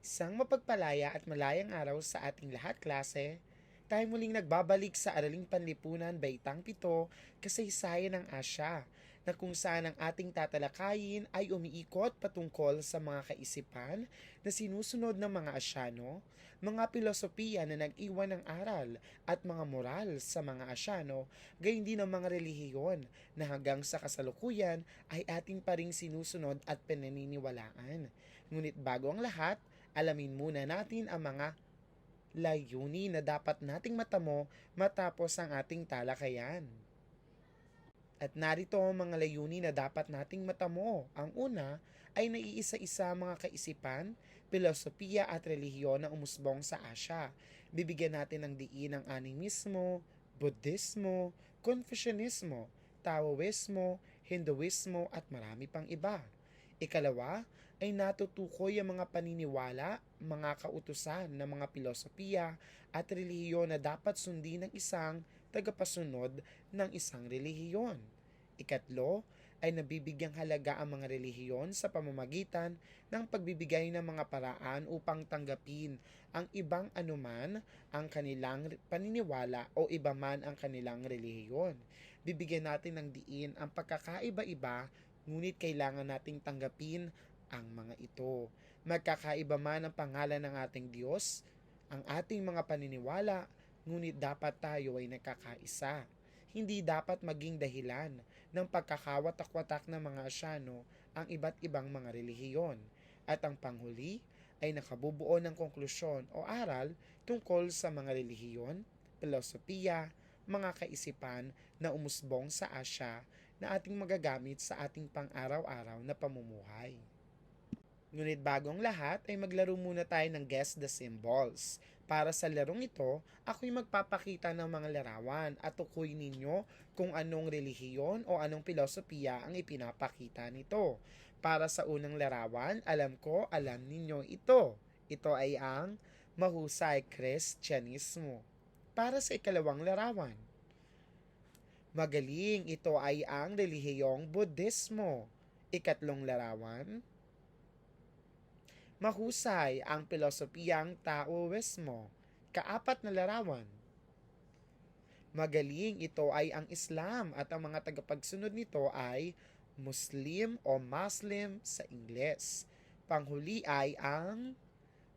Isang mapagpalaya at malayang araw sa ating lahat klase. Tayo muling nagbabalik sa Araling Panlipunan Baitang Pito, kasaysayan ng Asya, na kung saan ang ating tatalakayin ay umiikot patungkol sa mga kaisipan na sinusunod ng mga Asyano, mga pilosopiya na nag-iwan ng aral at mga moral sa mga Asyano, gayon din ang mga relihiyon na hanggang sa kasalukuyan ay ating pa ring sinusunod at pinaniniwalaan. Ngunit bago ang lahat, alamin muna natin ang mga layunin na dapat nating matamo matapos ang ating talakayan. At narito ang mga layunin na dapat nating matamo. Ang una ay naiisa-isa mga kaisipan, pilosopiya at relihiyon na umusbong sa Asya. Bibigyan natin ng diin ang animismo, Buddhismo, Confucianismo, Taoismo, Hinduismo at marami pang iba. Ikalawa ay natutukoy ang mga paniniwala, mga kautusan ng mga pilosopiya at relihiyon na dapat sundin ng isang tagapasunod ng isang relihiyon. Ikatlo ay nabibigyang halaga ang mga relihiyon sa pamamagitan ng pagbibigay ng mga paraan upang tanggapin ang ibang anuman ang kanilang paniniwala o iba man ang kanilang relihiyon. Bibigyan natin ng diin ang pagkakaiba-iba ngunit kailangan nating tanggapin ang mga ito. Magkakaiba man ang pangalan ng ating Diyos, ang ating mga paniniwala, ngunit dapat tayo ay nakakaisa. Hindi dapat maging dahilan ng pagkakawatak-watak ng mga asyano ang iba't ibang mga relihiyon. At ang panghuli ay nakabubuo ng konklusyon o aral tungkol sa mga relihiyon, filosofiya, mga kaisipan na umusbong sa Asya na ating magagamit sa ating pang-araw-araw na pamumuhay. Ngunit bagong lahat ay maglaro muna tayo ng Guess the Symbols. Para sa larong ito, ako'y magpapakita ng mga larawan at tukoy ninyo kung anong relihiyon o anong filosofiya ang ipinapakita nito. Para sa unang larawan, alam ko, alam ninyo ito. Ito ay ang mahusay Kristyanismo. Para sa ikalawang larawan, magaling ito ay ang relihiyong Buddhismo. Ikatlong larawan, mahusay ang pilosopiyang Taoismo. Kaapat na larawan. Magaling ito ay ang Islam at ang mga tagapagsunod nito ay Muslim o Muslim sa Ingles. Panghuli ay ang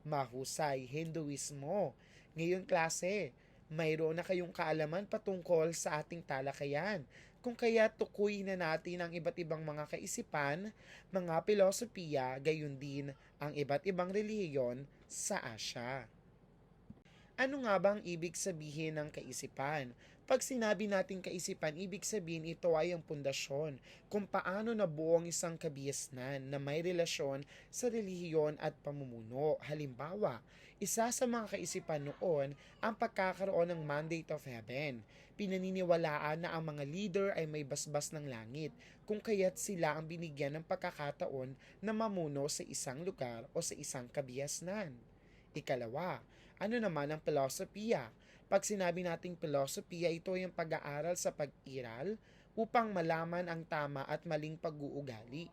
mahusay Hinduismo. Ngayon klase, mayroon na kayong kaalaman patungkol sa ating talakayan kung kaya tukuy na natin ang iba't ibang mga kaisipan, mga pilosopiya, gayon din ang iba't ibang relihiyon sa Asya. Ano nga bang ibig sabihin ng kaisipan? Pag sinabi nating kaisipan, ibig sabihin ito ay ang pundasyon kung paano nabuo ang isang kabiasnan na may relasyon sa relihiyon at pamumuno. Halimbawa, isa sa mga kaisipan noon ang pagkakaroon ng mandate of heaven. Pinaniniwalaan na ang mga leader ay may basbas ng langit kung kaya't sila ang binigyan ng pagkakataon na mamuno sa isang lugar o sa isang kabiasnan. Ikalawa, ano naman ang filosofiya? Pag sinabi nating filosofiya, ito ay ang pag-aaral sa pag-iral upang malaman ang tama at maling pag-uugali.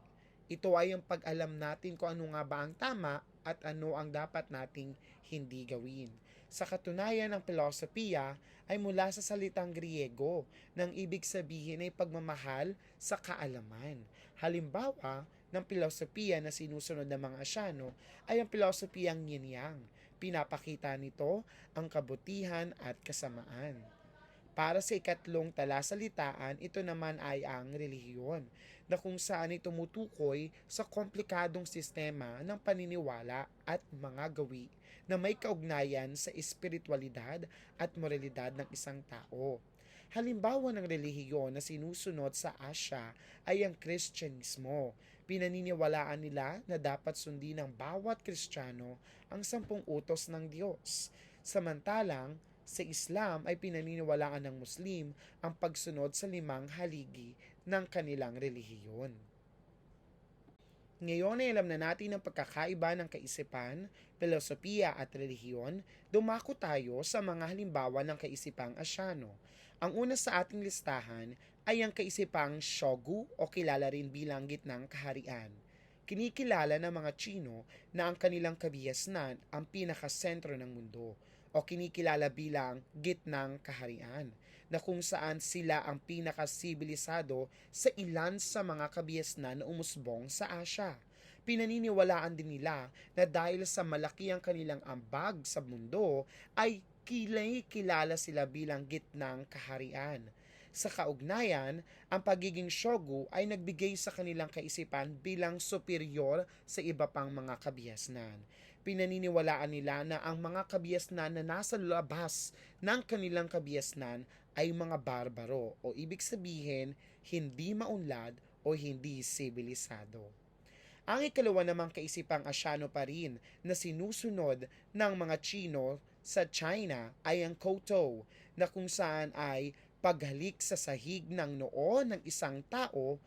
Ito ay ang pag-alam natin kung ano nga ba ang tama at ano ang dapat nating hindi gawin. Sa katunayan, ang filosofiya ay mula sa salitang Griego nang ibig sabihin ay pagmamahal sa kaalaman. Halimbawa, ng filosofiya na sinusunod ng mga Asyano ay ang filosofiyang yin-yang. Pinapakita nito ang kabutihan at kasamaan. Para sa ikatlong talasalitaan, ito naman ay ang relihiyon, na kung saan ay tumutukoy sa komplikadong sistema ng paniniwala at mga gawi na may kaugnayan sa espiritualidad at moralidad ng isang tao. Halimbawa ng relihiyon na sinusunod sa Asya ay ang Kristyanismo. Pinaniniwalaan nila na dapat sundin ng bawat Kristiyano ang sampung utos ng Diyos. Samantalang, sa Islam ay pinaniniwalaan ng Muslim ang pagsunod sa limang haligi ng kanilang relihiyon. Ngayon ay alam na natin ang pagkakaiba ng kaisipan, filosofiya at relihiyon, dumako tayo sa mga halimbawa ng kaisipang asyano. Ang una sa ating listahan ay ang kaisipang shogu o kilala rin bilang gitnang kaharian. Kinikilala ng mga Chino na ang kanilang kabihasnan ang pinakasentro ng mundo o kinikilala bilang gitnang kaharian na kung saan sila ang pinakasibilisado sa ilan sa mga kabihasnan na umusbong sa Asya. Pinaniniwalaan din nila na dahil sa malaki ang kanilang ambag sa mundo ay kilay kilala sila bilang gitnang kaharian. Sa kaugnayan, ang pagiging shogu ay nagbigay sa kanilang kaisipan bilang superior sa iba pang mga kabihasnan. Pinaniniwalaan nila na ang mga kabihasnan na nasa labas ng kanilang kabihasnan ay mga barbaro o ibig sabihin hindi maunlad o hindi sibilisado. Ang ikalawa namang kaisipang asyano pa rin na sinusunod ng mga Chino sa China ay ang koto na kung saan ay paghalik sa sahig ng noo ng isang tao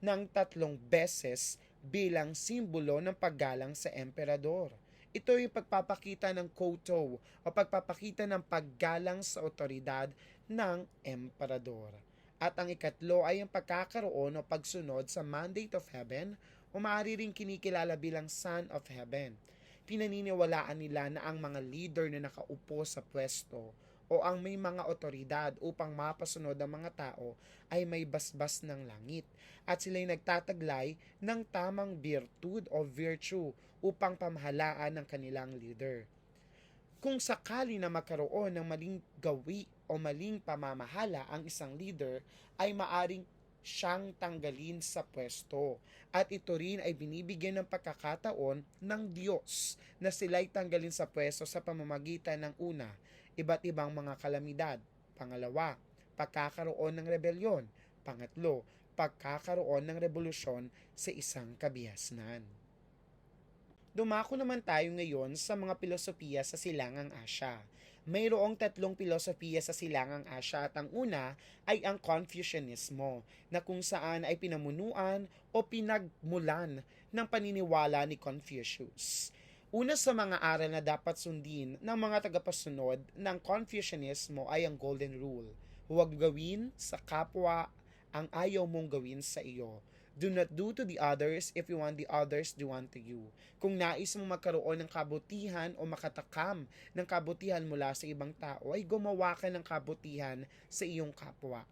ng tatlong beses bilang simbolo ng paggalang sa emperador. Ito yung pagpapakita ng koto o pagpapakita ng paggalang sa otoridad ng emperador. At ang ikatlo ay ang pagkakaroon o pagsunod sa mandate of heaven o maaari rin kinikilala bilang son of heaven. Pinaniniwalaan nila na ang mga leader na nakaupo sa pwesto o ang may mga otoridad upang mapasunod ang mga tao ay may basbas ng langit at sila'y nagtataglay ng tamang virtud o virtue upang pamahalaan ng kanilang leader. Kung sakali na magkaroon ng maling gawi o maling pamamahala ang isang leader, ay maaring siyang tanggalin sa pwesto. At ito rin ay binibigyan ng pagkakataon ng Diyos na sila'y tanggalin sa pwesto sa pamamagitan ng una, iba't ibang mga kalamidad. Pangalawa, pagkakaroon ng rebelyon. Pangatlo, pagkakaroon ng revolusyon sa isang kabihasnan. Dumako naman tayo ngayon sa mga pilosopiya sa Silangang Asya. Mayroong tatlong pilosopiya sa Silangang Asya at ang una ay ang Confucianismo na kung saan ay pinamunuan o pinagmulan ng paniniwala ni Confucius. Una sa mga aral na dapat sundin ng mga tagapasunod ng Confucianismo ay ang Golden Rule. Huwag gawin sa kapwa ang ayaw mong gawin sa iyo Do not do to the others if you want the others do unto you. Kung nais mong magkaroon ng kabutihan o makatakam ng kabutihan mula sa ibang tao, ay gumawa ka ng kabutihan sa iyong kapwa.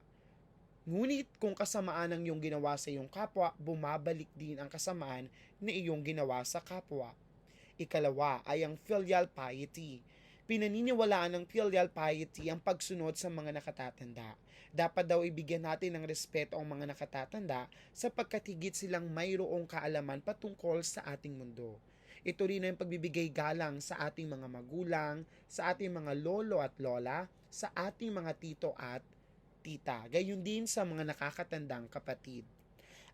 Ngunit kung kasamaan ang iyong ginawa sa iyong kapwa, bumabalik din ang kasamaan na iyong ginawa sa kapwa. Ikalawa ay ang filial piety. Pinaniniwalaan ng filial piety ang pagsunod sa mga nakatatanda dapat daw ibigyan natin ng respeto ang mga nakatatanda sapagkat higit silang mayroong kaalaman patungkol sa ating mundo. Ito rin ang pagbibigay galang sa ating mga magulang, sa ating mga lolo at lola, sa ating mga tito at tita, gayon din sa mga nakakatandang kapatid.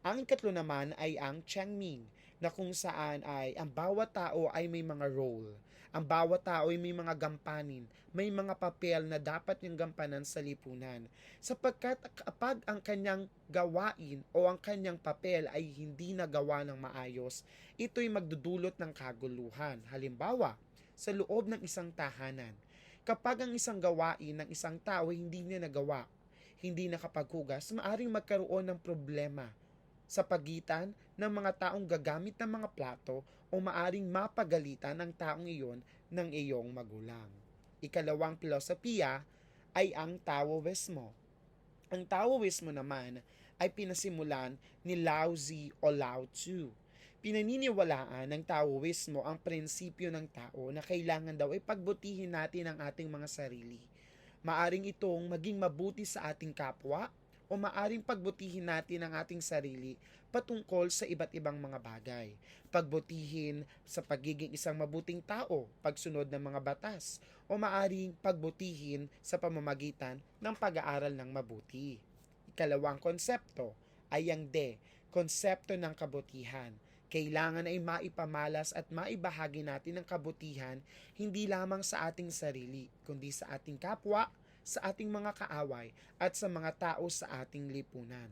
Ang ikatlo naman ay ang Changming, na kung saan ay ang bawat tao ay may mga role ang bawat tao ay may mga gampanin, may mga papel na dapat niyang gampanan sa lipunan. Sapagkat kapag ang kanyang gawain o ang kanyang papel ay hindi nagawa ng maayos, ito'y magdudulot ng kaguluhan. Halimbawa, sa loob ng isang tahanan, kapag ang isang gawain ng isang tao ay hindi niya nagawa, hindi nakapaghugas, maaring magkaroon ng problema sa pagitan ng mga taong gagamit ng mga plato o maaring mapagalitan ng taong iyon ng iyong magulang. Ikalawang filosofiya ay ang Taoismo. Ang Taoismo naman ay pinasimulan ni Lao Tzu o Lao Tzu. Pinaniniwalaan ng Taoismo ang prinsipyo ng tao na kailangan daw ay pagbutihin natin ang ating mga sarili. Maaring itong maging mabuti sa ating kapwa o maaring pagbutihin natin ang ating sarili patungkol sa iba't ibang mga bagay. Pagbutihin sa pagiging isang mabuting tao, pagsunod ng mga batas, o maaring pagbutihin sa pamamagitan ng pag-aaral ng mabuti. Ikalawang konsepto ay ang de, konsepto ng kabutihan. Kailangan ay maipamalas at maibahagi natin ang kabutihan hindi lamang sa ating sarili, kundi sa ating kapwa, sa ating mga kaaway at sa mga tao sa ating lipunan.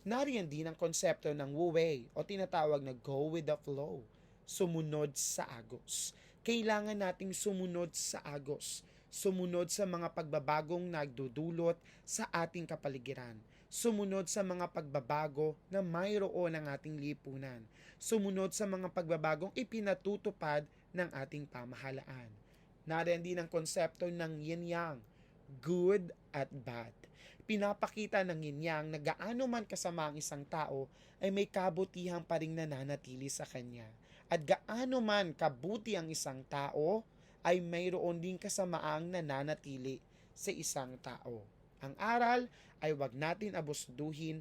Nariyan din ang konsepto ng Wu Wei o tinatawag na go with the flow, sumunod sa agos. Kailangan nating sumunod sa agos, sumunod sa mga pagbabagong nagdudulot sa ating kapaligiran, sumunod sa mga pagbabago na mayroon ng ating lipunan, sumunod sa mga pagbabagong ipinatutupad ng ating pamahalaan. Nariyan din ang konsepto ng yin-yang, good at bad. Pinapakita ng yin-yang na gaano man kasama ang isang tao ay may kabutihan pa rin nananatili sa kanya. At gaano man kabuti ang isang tao ay mayroon din kasamaang nananatili sa isang tao. Ang aral ay wag natin abusduhin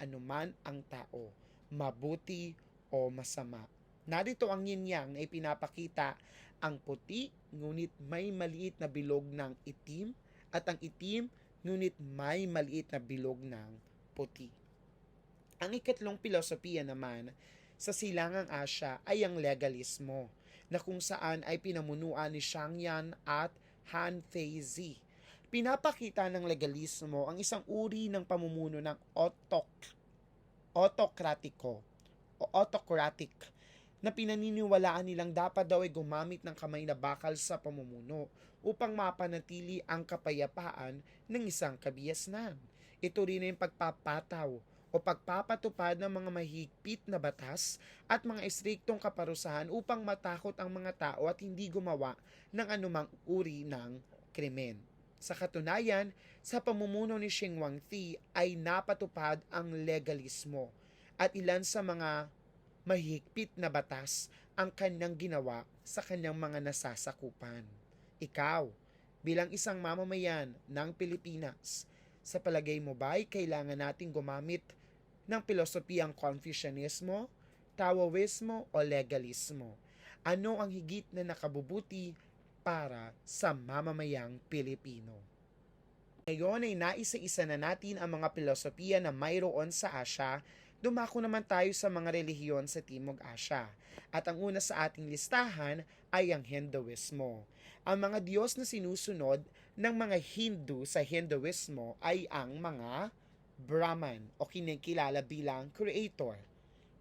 anuman ang tao, mabuti o masama. Narito ang yin-yang na ipinapakita ang puti ngunit may maliit na bilog ng itim at ang itim ngunit may maliit na bilog ng puti. Ang ikatlong pilosopiya naman sa silangang Asya ay ang legalismo na kung saan ay pinamunuan ni Shangyan at Han Feizi. Pinapakita ng legalismo ang isang uri ng pamumuno ng otok, autokratiko o autocratic na pinaniniwalaan nilang dapat daw ay gumamit ng kamay na bakal sa pamumuno upang mapanatili ang kapayapaan ng isang kabiasnan. Ito rin ay pagpapataw o pagpapatupad ng mga mahigpit na batas at mga istriktong kaparusahan upang matakot ang mga tao at hindi gumawa ng anumang uri ng krimen. Sa katunayan, sa pamumuno ni Sheng Wangti ay napatupad ang legalismo at ilan sa mga mahigpit na batas ang kanyang ginawa sa kanyang mga nasasakupan. Ikaw, bilang isang mamamayan ng Pilipinas, sa palagay mo ba ay kailangan nating gumamit ng pilosopiyang Confucianismo, Taoismo o legalismo? Ano ang higit na nakabubuti para sa mamamayang Pilipino? Ngayon ay naisa-isa na natin ang mga pilosopiya na mayroon sa Asya dumako naman tayo sa mga relihiyon sa Timog Asya. At ang una sa ating listahan ay ang Hinduismo. Ang mga Diyos na sinusunod ng mga Hindu sa Hinduismo ay ang mga Brahman o kinikilala bilang Creator,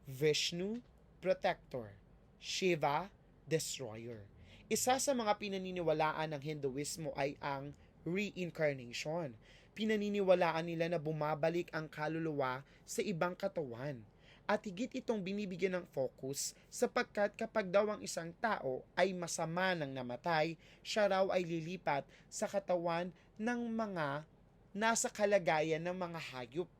Vishnu, Protector, Shiva, Destroyer. Isa sa mga pinaniniwalaan ng Hinduismo ay ang reincarnation pinaniniwalaan nila na bumabalik ang kaluluwa sa ibang katawan. At higit itong binibigyan ng focus sapagkat kapag daw ang isang tao ay masama ng namatay, siya raw ay lilipat sa katawan ng mga nasa kalagayan ng mga hayop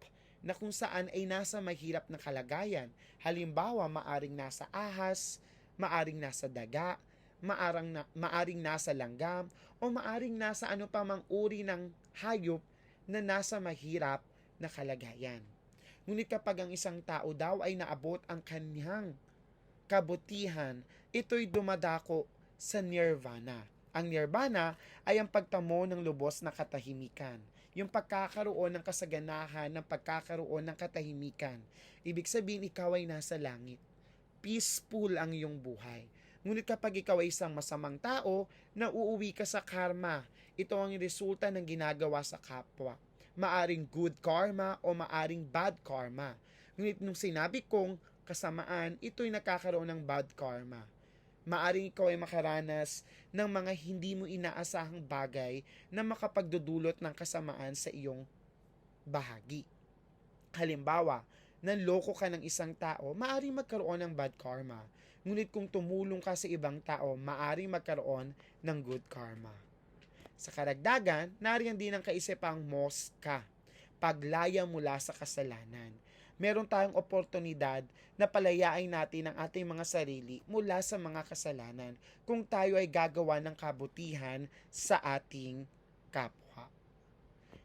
na kung saan ay nasa mahirap na kalagayan. Halimbawa, maaring nasa ahas, maaring nasa daga, maarang na, maaring nasa langgam, o maaring nasa ano pa mang uri ng hayop na nasa mahirap na kalagayan. Ngunit kapag ang isang tao daw ay naabot ang kanyang kabutihan, ito'y dumadako sa nirvana. Ang nirvana ay ang pagtamo ng lubos na katahimikan. Yung pagkakaroon ng kasaganahan ng pagkakaroon ng katahimikan. Ibig sabihin, ikaw ay nasa langit. Peaceful ang iyong buhay. Ngunit kapag ikaw ay isang masamang tao, nauuwi ka sa karma. Ito ang resulta ng ginagawa sa kapwa. Maaring good karma o maaring bad karma. Ngunit nung sinabi kong kasamaan, ito'y nakakaroon ng bad karma. Maaring ikaw ay makaranas ng mga hindi mo inaasahang bagay na makapagdudulot ng kasamaan sa iyong bahagi. Halimbawa, nanloko ka ng isang tao, maaring magkaroon ng bad karma. Ngunit kung tumulong ka sa ibang tao, maaring magkaroon ng good karma. Sa karagdagan, nariyan din ang kaisipang moska, paglaya mula sa kasalanan. Meron tayong oportunidad na palayain natin ang ating mga sarili mula sa mga kasalanan kung tayo ay gagawa ng kabutihan sa ating kapwa.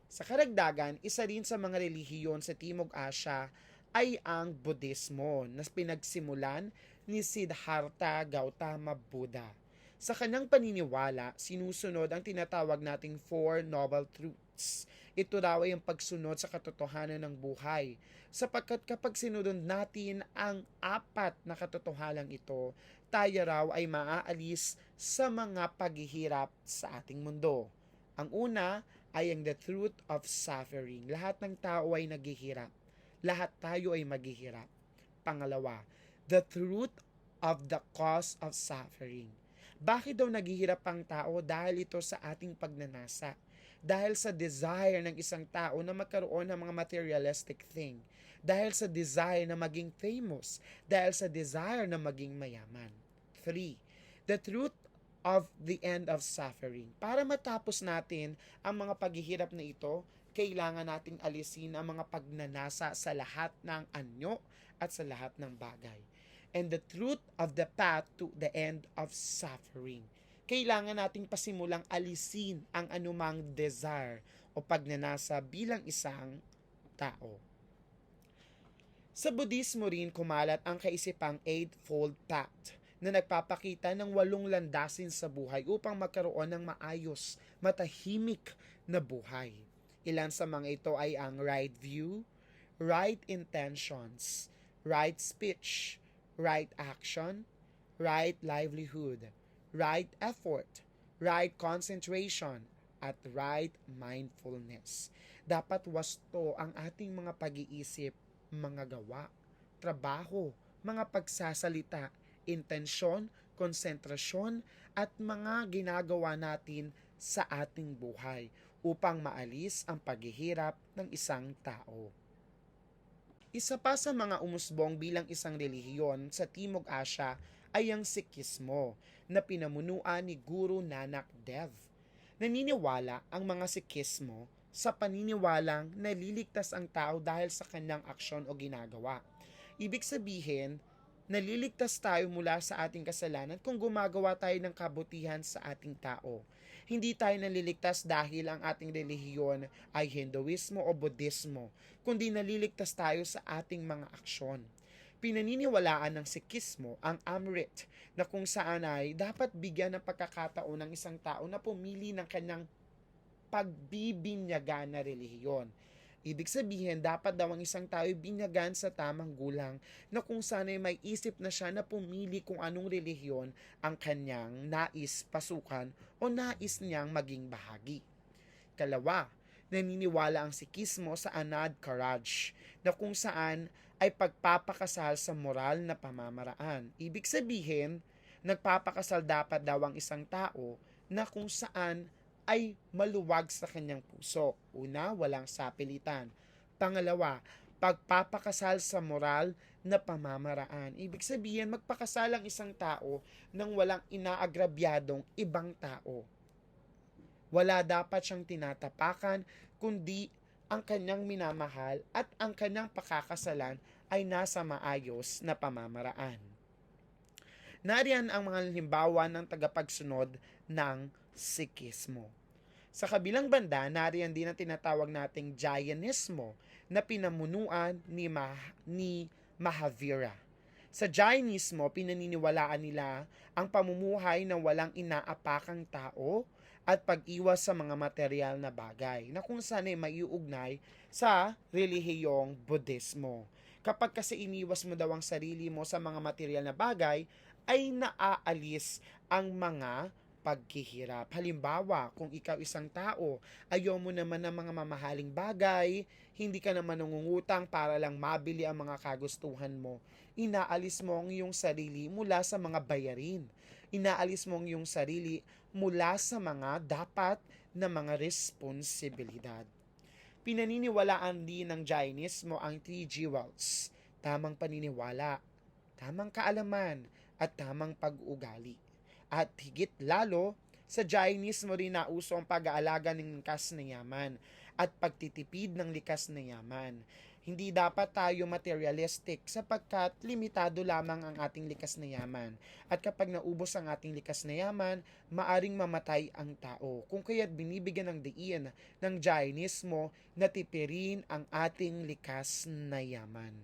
Sa karagdagan, isa rin sa mga relihiyon sa Timog Asya ay ang Budismo na pinagsimulan ni Siddhartha Gautama Buddha. Sa kanyang paniniwala, sinusunod ang tinatawag nating Four Noble Truths. Ito raw ay ang pagsunod sa katotohanan ng buhay. Sapagkat kapag sinunod natin ang apat na katotohanan ito, tayo raw ay maaalis sa mga paghihirap sa ating mundo. Ang una ay ang the truth of suffering. Lahat ng tao ay naghihirap. Lahat tayo ay maghihirap. Pangalawa, the truth of the cause of suffering bakit daw naghihirap ang tao? Dahil ito sa ating pagnanasa. dahil sa desire ng isang tao na magkaroon ng mga materialistic thing, dahil sa desire na maging famous, dahil sa desire na maging mayaman. 3. The truth of the end of suffering. Para matapos natin ang mga paghihirap na ito, kailangan nating alisin ang mga pagnanasa sa lahat ng anyo at sa lahat ng bagay. And the truth of the path to the end of suffering. Kailangan nating pasimulang alisin ang anumang desire o pagnanasa bilang isang tao. Sa Budismo rin kumalat ang kaisipang Eightfold Path na nagpapakita ng walong landasin sa buhay upang magkaroon ng maayos, matahimik na buhay. Ilan sa mga ito ay ang right view, right intentions, right speech, right action, right livelihood, right effort, right concentration, at right mindfulness. Dapat wasto ang ating mga pag-iisip, mga gawa, trabaho, mga pagsasalita, intensyon, konsentrasyon, at mga ginagawa natin sa ating buhay upang maalis ang paghihirap ng isang tao. Isa pa sa mga umusbong bilang isang relihiyon sa Timog Asya ay ang Sikhismo na pinamunuan ni Guru Nanak Dev. Naniniwala ang mga Sikhismo sa paniniwalang naliligtas ang tao dahil sa kanyang aksyon o ginagawa. Ibig sabihin, naliligtas tayo mula sa ating kasalanan kung gumagawa tayo ng kabutihan sa ating tao. Hindi tayo naliligtas dahil ang ating relihiyon ay Hinduismo o Budismo, kundi naliligtas tayo sa ating mga aksyon. Pinaniniwalaan ng Sikhismo ang Amrit na kung saan ay dapat bigyan ng pagkakataon ng isang tao na pumili ng kanyang pagbibinyagan na relihiyon. Ibig sabihin, dapat daw ang isang tao binyagan sa tamang gulang na kung sana'y may isip na siya na pumili kung anong relihiyon ang kanyang nais pasukan o nais niyang maging bahagi. Kalawa, naniniwala ang sikismo sa Anad Karaj na kung saan ay pagpapakasal sa moral na pamamaraan. Ibig sabihin, nagpapakasal dapat daw ang isang tao na kung saan ay maluwag sa kanyang puso. Una, walang sapilitan. Pangalawa, pagpapakasal sa moral na pamamaraan. Ibig sabihin, magpakasal ang isang tao nang walang inaagrabyadong ibang tao. Wala dapat siyang tinatapakan, kundi ang kanyang minamahal at ang kanyang pakakasalan ay nasa maayos na pamamaraan. Nariyan ang mga halimbawa ng tagapagsunod ng Sikhismo. Sa kabilang banda, nariyan din ang tinatawag nating Jainismo na pinamunuan ni, Mah- ni Mahavira. Sa Jainismo, pinaniniwalaan nila ang pamumuhay ng walang inaapakang tao at pag-iwas sa mga material na bagay na kung saan ay maiugnay sa relihiyong Budismo. Kapag kasi iniwas mo daw ang sarili mo sa mga material na bagay, ay naaalis ang mga paghihirap. Halimbawa, kung ikaw isang tao, ayaw mo naman ng mga mamahaling bagay, hindi ka naman nangungutang para lang mabili ang mga kagustuhan mo, inaalis mo ang iyong sarili mula sa mga bayarin. Inaalis mo ang iyong sarili mula sa mga dapat na mga responsibilidad. Pinaniniwalaan din ng Jainismo ang three jewels, tamang paniniwala, tamang kaalaman, at tamang pag-ugali. At higit lalo, sa Jainismo rin nauso ang pag-aalaga ng likas na yaman at pagtitipid ng likas na yaman. Hindi dapat tayo materialistic sapagkat limitado lamang ang ating likas na yaman. At kapag naubos ang ating likas na yaman, maaring mamatay ang tao. Kung kaya't binibigyan ng diin ng Jainismo na tipirin ang ating likas na yaman.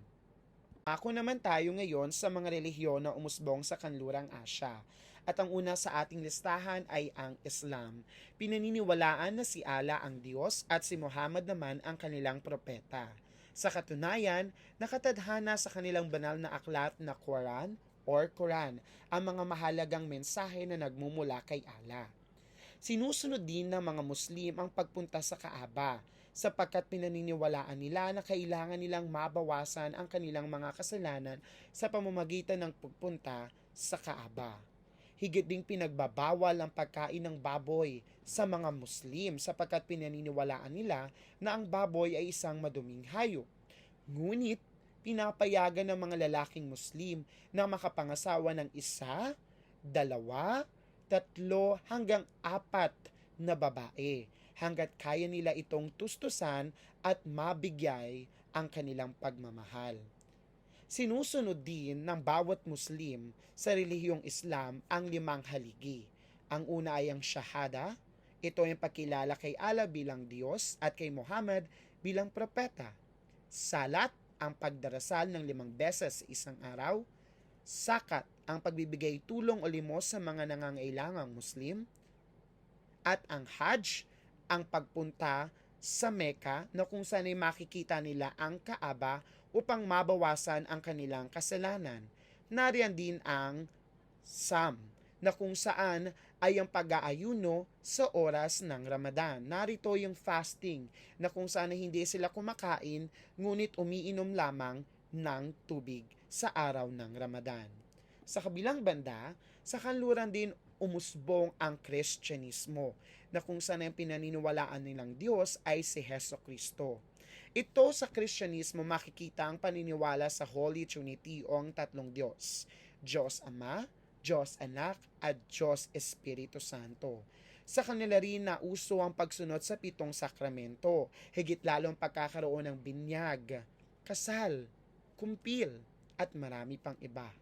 Ako naman tayo ngayon sa mga relihiyon na umusbong sa kanlurang Asya. At ang una sa ating listahan ay ang Islam. Pinaniniwalaan na si Allah ang Diyos at si Muhammad naman ang kanilang propeta. Sa katunayan, nakatadhana sa kanilang banal na aklat na Quran or Quran ang mga mahalagang mensahe na nagmumula kay Allah. Sinusunod din ng mga Muslim ang pagpunta sa Kaaba sapagkat pinaniniwalaan nila na kailangan nilang mabawasan ang kanilang mga kasalanan sa pamamagitan ng pagpunta sa Kaaba. Higit ding pinagbabawal ang pagkain ng baboy sa mga Muslim sapagkat pinaniniwalaan nila na ang baboy ay isang maduming hayop. Ngunit, pinapayagan ng mga lalaking Muslim na makapangasawa ng isa, dalawa, tatlo hanggang apat na babae hanggat kaya nila itong tustusan at mabigay ang kanilang pagmamahal. Sinusunod din ng bawat Muslim sa relihiyong Islam ang limang haligi. Ang una ay ang Shahada. Ito ay pagkilala kay Allah bilang Diyos at kay Muhammad bilang propeta. Salat, ang pagdarasal ng limang beses sa isang araw. Sakat, ang pagbibigay tulong o limos sa mga nangangailangang Muslim. At ang Hajj, ang pagpunta sa Mecca na kung saan ay makikita nila ang Kaaba upang mabawasan ang kanilang kasalanan. Nariyan din ang Sam na kung saan ay ang pag-aayuno sa oras ng Ramadan. Narito yung fasting na kung saan hindi sila kumakain ngunit umiinom lamang ng tubig sa araw ng Ramadan. Sa kabilang banda, sa kanluran din umusbong ang Kristyanismo na kung saan ang pinaniniwalaan nilang Diyos ay si Heso Kristo. Ito sa Kristyanismo makikita ang paniniwala sa Holy Trinity o ang tatlong Diyos. Diyos Ama, Diyos Anak, at Diyos Espiritu Santo. Sa kanila rin na uso ang pagsunod sa pitong sakramento, higit lalong pagkakaroon ng binyag, kasal, kumpil, at marami pang iba.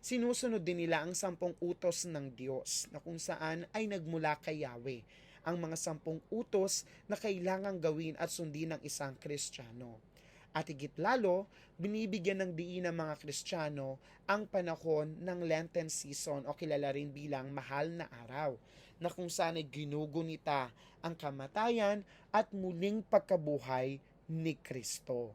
Sinusunod din nila ang sampung utos ng Diyos na kung saan ay nagmula kay Yahweh ang mga sampung utos na kailangang gawin at sundin ng isang Kristiyano. At higit lalo, binibigyan ng diin ng mga Kristiyano ang panahon ng Lenten season o kilala rin bilang mahal na araw na kung saan ay ginugunita ang kamatayan at muling pagkabuhay ni Kristo.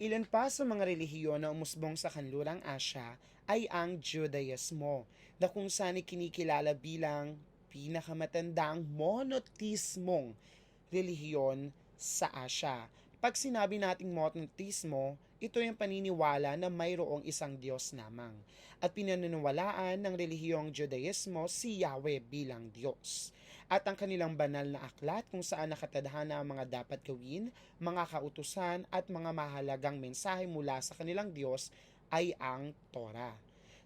Ilan pa sa mga relihiyon na umusbong sa kanlurang Asya ay ang Judaismo na kung saan ay kinikilala bilang pinakamatandang monotismong relihiyon sa Asya. Pag sinabi nating monotismo, ito yung paniniwala na mayroong isang Diyos lamang at pinaniniwalaan ng relihiyong Judaismo si Yahweh bilang Diyos at ang kanilang banal na aklat kung saan nakatadhana ang mga dapat gawin, mga kautusan at mga mahalagang mensahe mula sa kanilang Diyos ay ang Torah.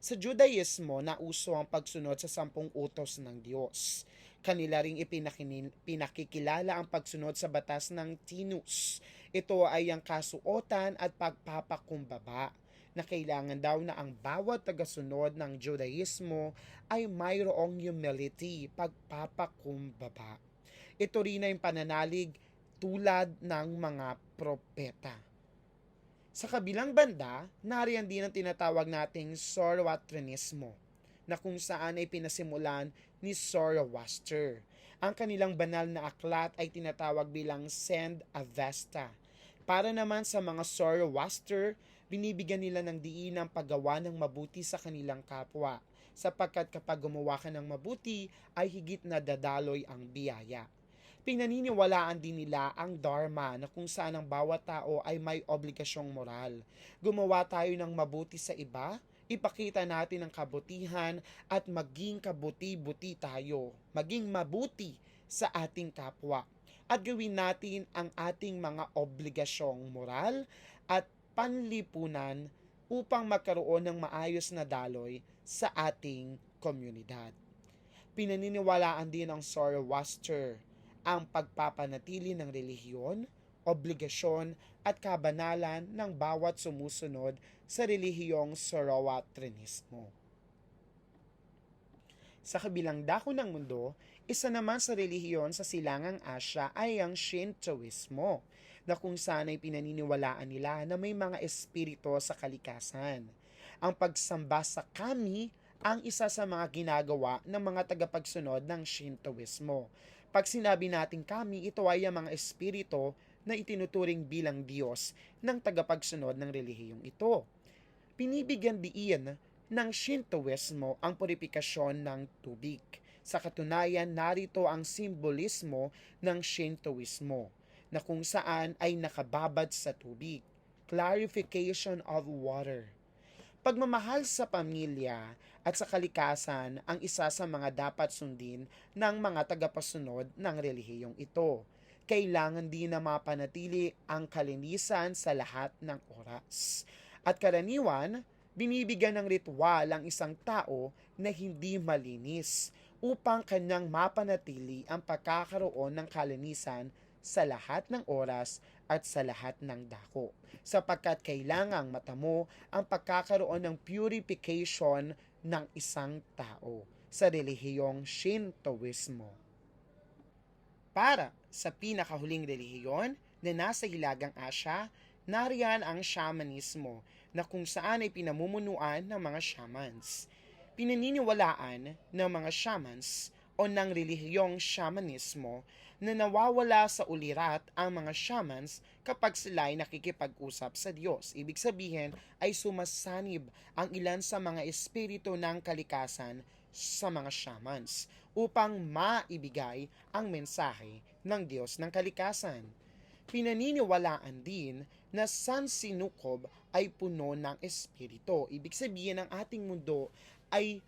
Sa Judaismo, nauso ang pagsunod sa sampung utos ng Diyos. Kanila ring ipinakikilala ang pagsunod sa batas ng Tinus. Ito ay ang kasuotan at pagpapakumbaba na kailangan daw na ang bawat tagasunod ng Judaismo ay mayroong humility, pagpapakumbaba. Ito rin ay pananalig tulad ng mga propeta. Sa kabilang banda, nariyan din ang tinatawag nating Zoroastrianismo na kung saan ay pinasimulan ni Zoroaster. Ang kanilang banal na aklat ay tinatawag bilang Send Avesta. Para naman sa mga Zoroaster, binibigyan nila ng diin ang paggawa ng mabuti sa kanilang kapwa sapagkat kapag gumawa ka ng mabuti ay higit na dadaloy ang biyaya pinaniniwalaan din nila ang Dharma na kung saan ang bawat tao ay may obligasyong moral. Gumawa tayo ng mabuti sa iba, ipakita natin ang kabutihan at maging kabuti-buti tayo. Maging mabuti sa ating kapwa. At gawin natin ang ating mga obligasyong moral at panlipunan upang magkaroon ng maayos na daloy sa ating komunidad. Pinaniniwalaan din ng Zoroaster ang pagpapanatili ng relihiyon, obligasyon at kabanalan ng bawat sumusunod sa relihiyong Zoroastrianismo. Sa kabilang dako ng mundo, isa naman sa relihiyon sa silangang Asya ay ang Shintoismo, na kung saan ay pinaniniwalaan nila na may mga espirito sa kalikasan. Ang pagsamba sa kami ang isa sa mga ginagawa ng mga tagapagsunod ng Shintoismo pag sinabi natin kami, ito ay ang mga espiritu na itinuturing bilang Diyos ng tagapagsunod ng relihiyong ito. Pinibigyan diin ng Shintoismo ang purifikasyon ng tubig. Sa katunayan, narito ang simbolismo ng Shintoismo na kung saan ay nakababad sa tubig. Clarification of water. Pagmamahal sa pamilya at sa kalikasan ang isa sa mga dapat sundin ng mga tagapasunod ng relihiyong ito. Kailangan din na mapanatili ang kalinisan sa lahat ng oras. At karaniwan, binibigyan ng ritual ang isang tao na hindi malinis upang kanyang mapanatili ang pagkakaroon ng kalinisan sa lahat ng oras at sa lahat ng dako sapagkat kailangang matamo ang pagkakaroon ng purification ng isang tao sa relihiyong Shintoismo. Para sa pinakahuling relihiyon na nasa Hilagang Asya, nariyan ang shamanismo na kung saan ay pinamumunuan ng mga shamans. Pinaniniwalaan ng mga shamans o ng relihiyong shamanismo na nawawala sa ulirat ang mga shamans kapag sila ay nakikipag-usap sa Diyos. Ibig sabihin ay sumasanib ang ilan sa mga espiritu ng kalikasan sa mga shamans upang maibigay ang mensahe ng Diyos ng kalikasan. Pinaniniwalaan din na San Sinukob ay puno ng espiritu. Ibig sabihin ang ating mundo ay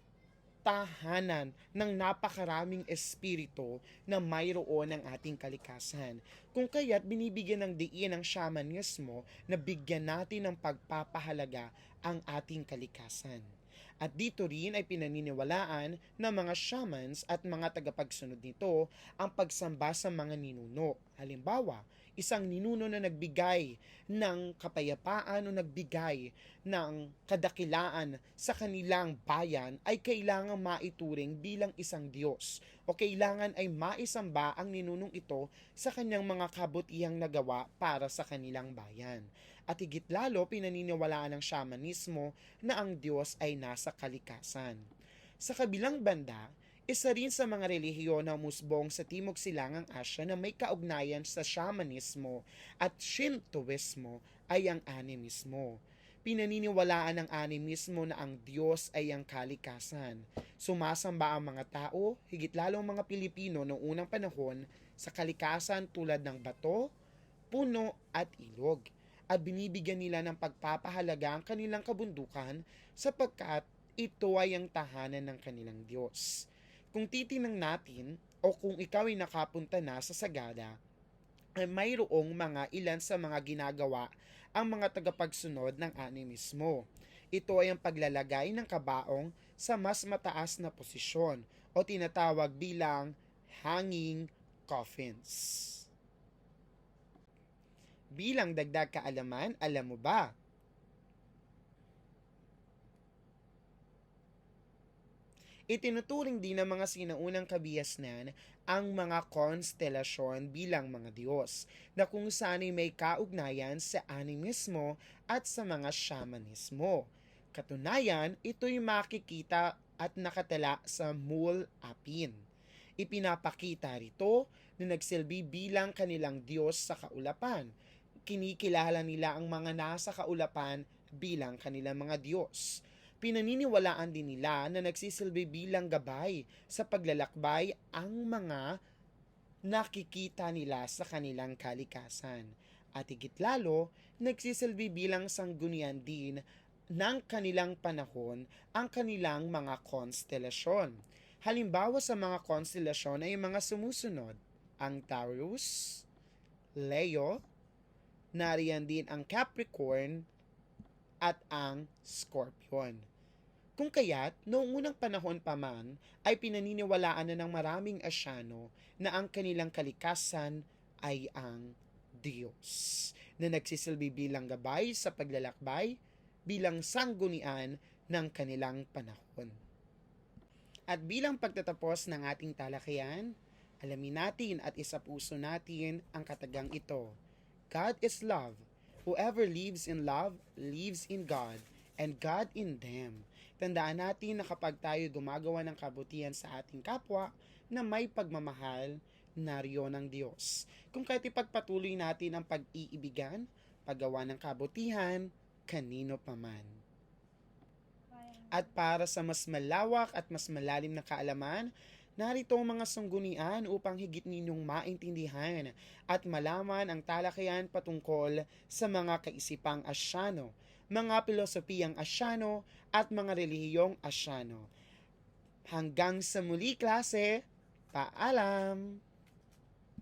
tahanan ng napakaraming espiritu na mayroon ng ating kalikasan. Kung kaya't binibigyan ng diin ng shamanismo na bigyan natin ng pagpapahalaga ang ating kalikasan. At dito rin ay pinaniniwalaan ng mga shamans at mga tagapagsunod nito ang pagsamba sa mga ninuno. Halimbawa, isang ninuno na nagbigay ng kapayapaan o nagbigay ng kadakilaan sa kanilang bayan ay kailangan maituring bilang isang Diyos o kailangan ay maisamba ang ninunong ito sa kanyang mga kabutihang nagawa para sa kanilang bayan. At higit lalo pinaniniwalaan ng shamanismo na ang Diyos ay nasa kalikasan. Sa kabilang banda, isa rin sa mga relihiyon na musbong sa Timog Silangang Asya na may kaugnayan sa shamanismo at Shintoismo ay ang animismo. Pinaniniwalaan ng animismo na ang Diyos ay ang kalikasan. Sumasamba ang mga tao, higit lalo ang mga Pilipino noong unang panahon, sa kalikasan tulad ng bato, puno at ilog. At binibigyan nila ng pagpapahalaga ang kanilang kabundukan sapagkat ito ay ang tahanan ng kanilang Diyos. Kung titinang natin o kung ikaw ay nakapunta na sa Sagada, ay mayroong mga ilan sa mga ginagawa ang mga tagapagsunod ng animismo. Ito ay ang paglalagay ng kabaong sa mas mataas na posisyon o tinatawag bilang hanging coffins. Bilang dagdag kaalaman, alam mo ba Itinuturing din ng mga sinaunang kabihasnan ang mga konstelasyon bilang mga Diyos, na kung saan ay may kaugnayan sa animismo at sa mga shamanismo. Katunayan, ito'y makikita at nakatala sa Mul Apin. Ipinapakita rito na nagsilbi bilang kanilang Diyos sa kaulapan. Kinikilala nila ang mga nasa kaulapan bilang kanilang mga Diyos pinaniniwalaan din nila na nagsisilbi bilang gabay sa paglalakbay ang mga nakikita nila sa kanilang kalikasan. At higit lalo, nagsisilbi bilang sanggunian din ng kanilang panahon ang kanilang mga konstelasyon. Halimbawa sa mga konstelasyon ay mga sumusunod, ang Taurus, Leo, nariyan din ang Capricorn, at ang Scorpion. Kung kaya't, noong unang panahon pa man, ay pinaniniwalaan na ng maraming Asyano na ang kanilang kalikasan ay ang Diyos, na nagsisilbi bilang gabay sa paglalakbay, bilang sanggunian ng kanilang panahon. At bilang pagtatapos ng ating talakayan, alamin natin at isa puso natin ang katagang ito. God is love Whoever lives in love, lives in God, and God in them. Tandaan natin na kapag tayo gumagawa ng kabutihan sa ating kapwa, na may pagmamahal, naryo ng Diyos. Kung kahit ipagpatuloy natin ang pag-iibigan, paggawa ng kabutihan, kanino paman. At para sa mas malawak at mas malalim na kaalaman, Narito ang mga sanggunian upang higit ninyong maintindihan at malaman ang talakayan patungkol sa mga kaisipang asyano, mga pilosopiyang asyano at mga relihiyong asyano. Hanggang sa muli klase, paalam!